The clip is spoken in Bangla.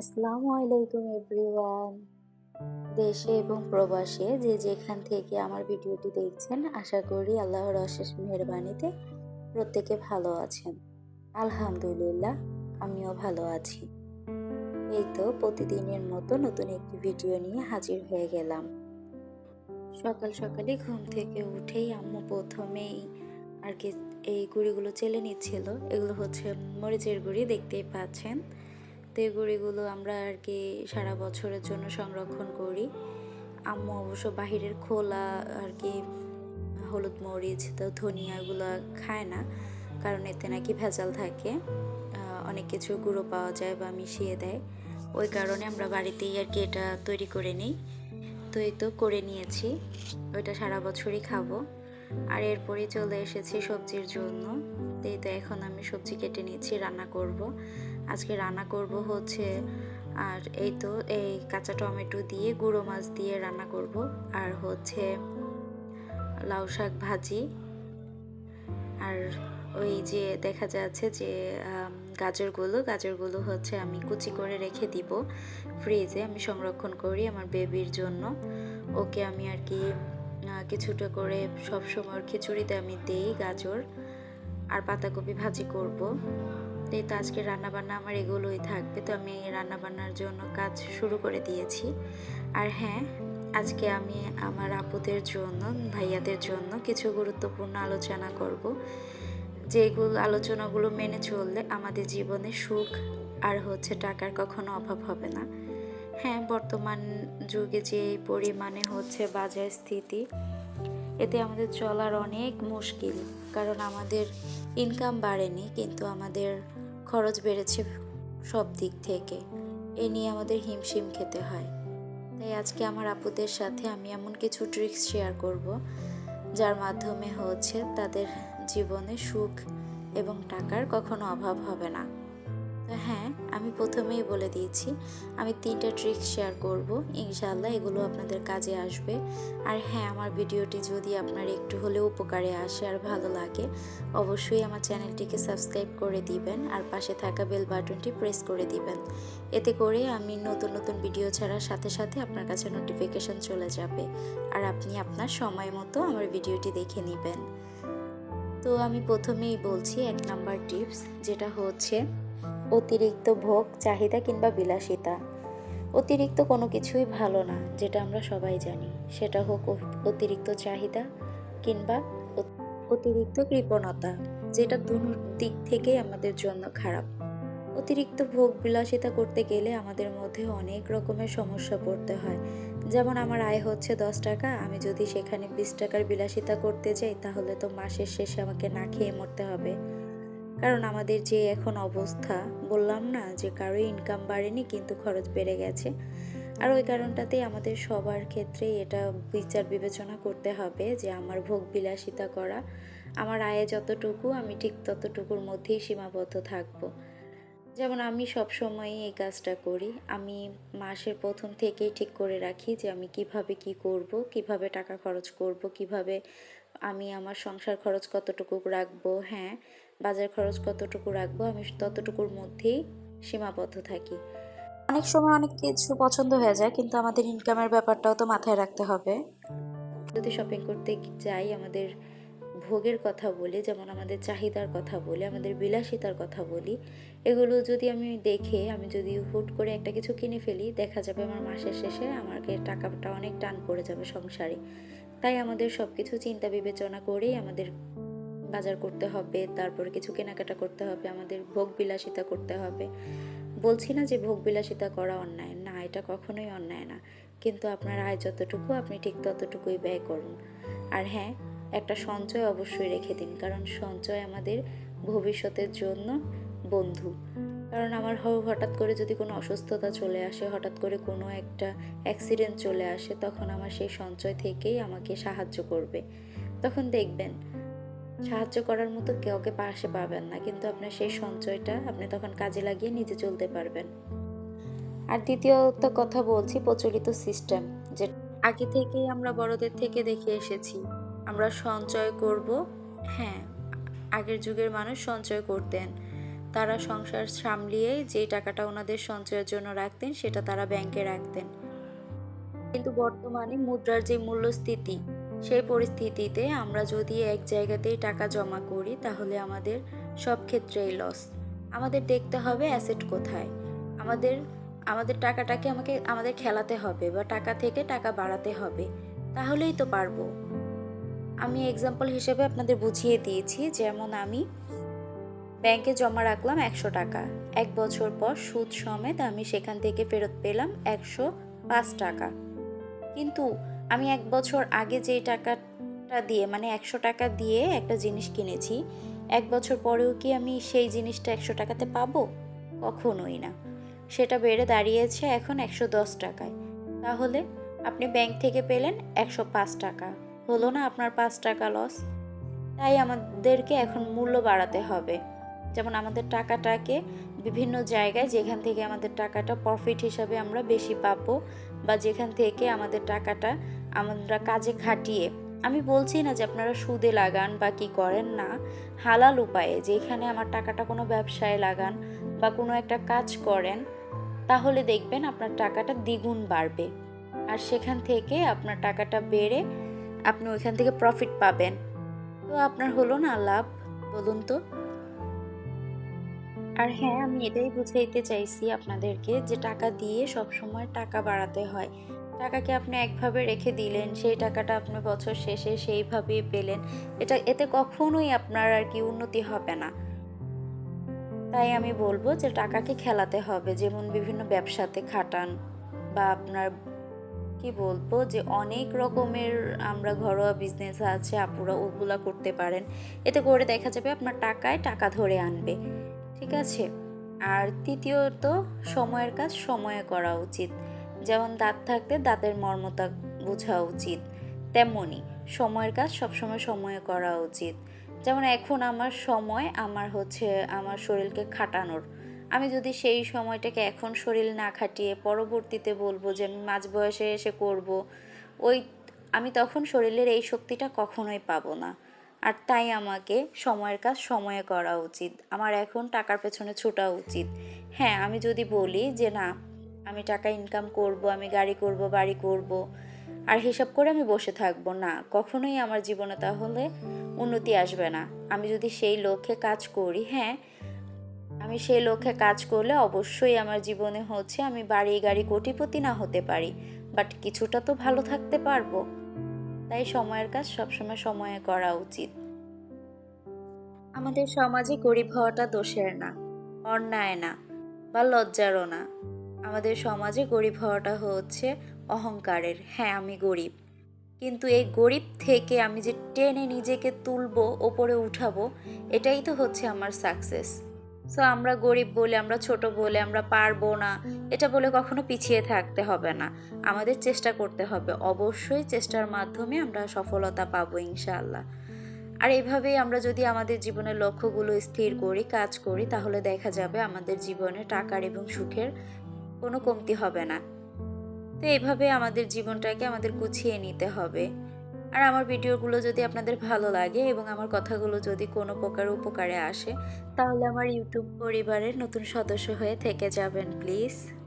আসসালামু আলাইকুম এভরিওয়ান। দেশে এবং প্রবাসে যে যেখান থেকে আমার ভিডিওটি দেখছেন, আশা করি আল্লাহর অশেষ মেহরবানিতে প্রত্যেকে ভালো আছেন। আলহামদুলিল্লাহ, আমিও ভালো আছি। এই তো প্রতিদিনের মতো নতুন একটি ভিডিও নিয়ে হাজির হয়ে গেলাম। সকাল সকালে ঘুম থেকে উঠেই আম্মু প্রথমেই আর কি এই গুঁড়িগুলো চেলে নিচ্ছিল। এগুলো হচ্ছে মরিচের গুঁড়ি, দেখতেই পাচ্ছেন। তো গুঁড়িগুলো আমরা আর কি সারা বছরের জন্য সংরক্ষণ করি। আম্মু অবশ্য বাহিরের খোলা আর কি হলুদ মরিচ তো ধনিয়া এগুলো খায় না কারণ এতে নাকি ভেজাল থাকে। অনেক কিছু গুঁড়ো পাওয়া যায় বা মিশিয়ে দেয়। ওই কারণে আমরা বাড়িতেই আর কি এটা তৈরি করে নিই। তো এই তো করে নিয়েছি ওইটা সারা বছরই খাব। আর এরপরে চলে এসেছি সবজির জন্য। তো এই তো এখন আমি সবজি কেটে নিচ্ছি রান্না করব। আজকে রান্না করব হচ্ছে আর এই তো এই কাঁচা টমেটো দিয়ে গুঁড়ো মাছ দিয়ে রান্না করব। আর হচ্ছে লাউ শাক ভাজি। আর ওই যে দেখা যাচ্ছে যে গাজরগুলো গাজরগুলো হচ্ছে আমি কুচি করে রেখে দিব ফ্রিজে। আমি সংরক্ষণ করি আমার বেবির জন্য। ওকে আমি আর কি কিছুটা করে সব সময় খিচুড়িতে আমি দেই গাজর। আর পাতাকপি ভাজি করব। তো তো আজকে রান্নাবান্না আমার এগুলোই থাকবে, তো আমি রান্নাবান্নার জন্য কাজ শুরু করে দিয়েছি। আর হ্যাঁ আজকে আমি আমার আপুদের জন্য, ভাইয়াদের জন্য কিছু গুরুত্বপূর্ণ আলোচনা করব। যেগুলো আলোচনাগুলো মেনে চললে আমাদের জীবনে সুখ আর হচ্ছে টাকার কখনো অভাব হবে না। হ্যাঁ বর্তমান যুগে যে পরিমাণে হচ্ছে বাজার স্থিতি, এতে আমাদের চলার অনেক মুশকিল, কারণ আমাদের ইনকাম বাড়েনি, কিন্তু আমাদের খরচ বেড়েছে সব দিক থেকে। এ নিয়ে আমাদের হিমশিম খেতে হয়। তাই আজকে আমার আপুদের সাথে আমি এমন কিছু ট্রিক্স শেয়ার করব, যার মাধ্যমে হচ্ছে তাদের জীবনে সুখ এবং টাকার কখনো অভাব হবে না। তো হ্যাঁ আমি প্রথমেই বলে দিয়েছি, আমি তিনটা ট্রিক্স শেয়ার করব। ইনশাআল্লাহ এগুলো আপনাদের কাজে আসবে। আর হ্যাঁ আমার ভিডিওটি যদি আপনার একটু হলেও উপকারে আসে আর ভালো লাগে, অবশ্যই আমার চ্যানেলটিকে সাবস্ক্রাইব করে দিবেন আর পাশে থাকা বেল বাটনটি প্রেস করে দিবেন। এতে করে আমি নতুন নতুন ভিডিও ছাড়ার সাথে সাথে আপনার কাছে নোটিফিকেশন চলে যাবে আর আপনি আপনার সময় মতো আমার ভিডিওটি দেখে নেবেন। তো আমি প্রথমেই বলছি এক নাম্বার টিপস যেটা হচ্ছে অতিরিক্ত ভোগ, চাহিদা কিংবা বিলাসিতা। অতিরিক্ত কোনো কিছুই ভালো না, যেটা আমরা সবাই জানি। সেটা হোক অতিরিক্ত চাহিদা কিংবা অতিরিক্ত কৃপণতা, যেটা দুনো দিক থেকেই আমাদের জন্য খারাপ। অতিরিক্ত ভোগ, বিলাসিতা করতে গেলে আমাদের মধ্যে অনেক রকমের সমস্যা পড়তে হয়। যেমন আমার আয় হচ্ছে দশ টাকা, আমি যদি সেখানে বিশ টাকার বিলাসিতা করতে যাই তাহলে তো মাসের শেষে আমাকে না খেয়ে মরতে হবে। কারণ আমাদের যে এখন অবস্থা, বললাম না যে কারও ইনকাম বাড়েনি কিন্তু খরচ বেড়ে গেছে। আর ওই কারণটাতেই আমাদের সবার ক্ষেত্রে এটা বিচার বিবেচনা করতে হবে যে আমার ভোগ বিলাসিতা করা, আমার আয়ে যতটুকু আমি ঠিক ততটুকুর মধ্যেই সীমাবদ্ধ থাকব। যেমন আমি সব সময় এই কাজটা করি। আমি মাসের প্রথম থেকেই ঠিক করে রাখি যে আমি কীভাবে কি করব, কীভাবে টাকা খরচ করব, কীভাবে আমি আমার সংসার খরচ কতটুকু রাখব হ্যাঁ। বাজার খরচ কতটুকু রাখব আমি ততটুকুর মধ্যেই সীমাবদ্ধ থাকি। অনেক সময় অনেক কিছু পছন্দ হয়ে যায় কিন্তু আমাদের ইনকামের ব্যাপারটাও তো মাথায় রাখতে হবে। যদি শপিং করতে যাই আমাদের ভোগের কথা বলি যেমন আমাদের চাহিদার কথা বলি আমাদের বিলাসিতার কথা বলি এগুলো যদি আমি দেখে আমি যদি হুট করে একটা কিছু কিনে ফেলি দেখা যাবে আমার মাসের শেষে আমাকে টাকাটা অনেক টান পড়ে যাবে সংসারে। তাই আমাদের সব কিছু চিন্তা বিবেচনা করেই আমাদের বাজার করতে হবে, তারপরে কিছু কেনাকাটা করতে হবে, আমাদের ভোগ বিলাসিতা করতে হবে। বলছি না যে ভোগ বিলাসিতা করা অন্যায়, না, এটা কখনোই অন্যায় না। কিন্তু আপনার আয় যতটুকু, আপনি ঠিক ততটুকুই ব্যয় করুন। আর হ্যাঁ একটা সঞ্চয় অবশ্যই রেখে দিন, কারণ সঞ্চয় আমাদের ভবিষ্যতের জন্য বন্ধু। কারণ আমার হঠাৎ করে যদি কোনো অসুস্থতা চলে আসে, হঠাৎ করে কোনো একটা অ্যাক্সিডেন্ট চলে আসে, তখন আমার সেই সঞ্চয় থেকেই আমাকে সাহায্য করবে। তখন দেখবেন সাহায্য করার মতো কাউকে পাশে পাবেন না। কিন্তু আপনার সেই সঞ্চয়টা আপনি তখন কাজে লাগিয়ে নিজে চলতে পারবেন। আর দ্বিতীয়ত কথা বলছি প্রচলিত সিস্টেম, যে আগে থেকেই আমরা বড়দের থেকে দেখে এসেছি, আমরা সঞ্চয় করব হ্যাঁ আগের যুগের মানুষ সঞ্চয় করতেন। তারা সংসার সামলিয়ে যে টাকাটা ওনাদের সঞ্চয়ের জন্য রাখতেন, সেটা তারা ব্যাংকে রাখতেন। কিন্তু বর্তমানে মুদ্রার যে মূল্যস্থিতি সেই পরিস্থিতিতে আমরা যদি এক জায়গাতেই টাকা জমা করি, তাহলে আমাদের সব ক্ষেত্রেই লস আমাদের দেখতে হবে অ্যাসেট কোথায়। আমাদের আমাদের টাকাটাকে আমাকে, আমাদের খেলাতে হবে বা টাকা থেকে টাকা বাড়াতে হবে। তাহলেই তো পারব। আমি এক্সাম্পল হিসেবে আপনাদের বুঝিয়ে দিয়েছি, যেমন আমি ব্যাংকে জমা রাখলাম একশো টাকা। এক বছর পর সুদ সমেত আমি সেখান থেকে ফেরত পেলাম একশো পাঁচ টাকা। কিন্তু আমি এক বছর আগে যেই টাকাটা দিয়ে মানে একশো টাকা দিয়ে একটা জিনিস কিনেছি, এক বছর পরেও কি আমি সেই জিনিসটা একশো টাকাতে পাবো? কখনোই না। সেটা বেড়ে দাঁড়িয়েছে এখন একশো দশ টাকায়। তাহলে আপনি ব্যাংক থেকে পেলেন একশো পাঁচ টাকা। হলো না আপনার পাঁচ টাকা লস তাই আমাদেরকে এখন মূল্য বাড়াতে হবে। যেমন আমাদের টাকাটাকে বিভিন্ন জায়গায় যেখান থেকে আমাদের টাকাটা প্রফিট হিসাবে আমরা বেশি পাবো বা যেখান থেকে আমাদের টাকাটা আমরা কাজে খাটিয়ে। আমি বলছি না যে আপনারা সুদে লাগান বা কি করেন না। হালাল উপায়ে যেখানে আমার টাকাটা কোনো ব্যবসায় লাগান বা কোনো একটা কাজ করেন, তাহলে দেখবেন আপনার টাকাটা দ্বিগুণ বাড়বে। আর সেখান থেকে আপনার টাকাটা বেড়ে আপনি ওইখান থেকে প্রফিট পাবেন। তো আপনার হলো না লাভ, বলুন তো। আর হ্যাঁ আমি এটাই বুঝাইতে চাইছি আপনাদেরকে যে টাকা দিয়ে সব সময় টাকা বাড়াতে হয়। টাকাকে আপনি একভাবে রেখে দিলেন, সেই টাকাটা আপনি বছর শেষে সেইভাবেই পেলেন, এটা, এতে কখনোই আপনার আর কি উন্নতি হবে না। তাই আমি বলব যে টাকাকে খেলাতে হবে, যেমন বিভিন্ন ব্যবসাতে খাটান বা আপনার, কি বলব যে অনেক রকমের আমরা ঘরোয়া বিজনেস আছে, আপুরা ওগুলা করতে পারেন, এতে করে দেখা যাবে আপনার টাকায় টাকা ধরে আনবে, ঠিক আছে? আর তৃতীয়ত, সময়ের কাজ সময়ে করা উচিত। যেমন দাঁত থাকতে দাঁতের মর্মতা বোঝা উচিত তেমনই সময়ের কাজ সবসময় সময়ে করা উচিত। যেমন এখন আমার সময় আমার হচ্ছে আমার শরীরকে খাটানোর। আমি যদি সেই সময়টাকে এখন শরীর না খাটিয়ে পরবর্তীতে বলব যে আমি মাঝ বয়সে এসে করব, ওই আমি তখন শরীরের এই শক্তিটা কখনোই পাবো না। আর তাই আমাকে সময়ের কাজ সময়ে করা উচিত। আমার এখন টাকার পেছনে ছোটা উচিত। হ্যাঁ আমি যদি বলি যে না আমি টাকা ইনকাম করব, আমি গাড়ি করব, বাড়ি করব। আর হিসাব করে আমি বসে থাকব না। কখনোই আমার জীবনে তাহলে উন্নতি আসবে না। আমি যদি সেই লক্ষ্যে কাজ করি হ্যাঁ আমি সেই লক্ষ্যে কাজ করলে অবশ্যই আমার জীবনে হচ্ছে আমি বাড়ি, গাড়ি কোটিপতি না হতে পারি। বাট কিছুটা তো ভালো থাকতে পারব। তাই সময়ের কাজ সবসময় সময়ে করা উচিত। আমাদের সমাজে গরিব হওয়াটা দোষের না, অন্যায় না, বা লজ্জারও না। আমাদের সমাজে গরিব হওয়াটা হচ্ছে অহংকারের। হ্যাঁ আমি গরিব। কিন্তু এই গরিব থেকে আমি যে টেনে নিজেকে তুলবো, ওপরে উঠাবো, এটাই তো হচ্ছে আমার সাকসেস সো আমরা গরিব বলে, আমরা ছোট বলে, আমরা পারব না, এটা বলে কখনো পিছিয়ে থাকতে হবে না। আমাদের চেষ্টা করতে হবে। অবশ্যই চেষ্টার মাধ্যমে আমরা সফলতা পাবো, ইনশাআল্লাহ। আর এইভাবেই আমরা যদি আমাদের জীবনের লক্ষ্যগুলো স্থির করি, কাজ করি, তাহলে দেখা যাবে আমাদের জীবনে টাকার এবং সুখের কোনো কমতি হবে না। তো এইভাবে আমাদের জীবনটাকে আমাদের গুছিয়ে নিতে হবে। আর আমার ভিডিওগুলো যদি আপনাদের ভালো লাগে এবং আমার কথাগুলো যদি কোনো প্রকার উপকারে আসে, তাহলে আমার ইউটিউব পরিবারের নতুন সদস্য হয়ে থেকে যাবেন, প্লিজ।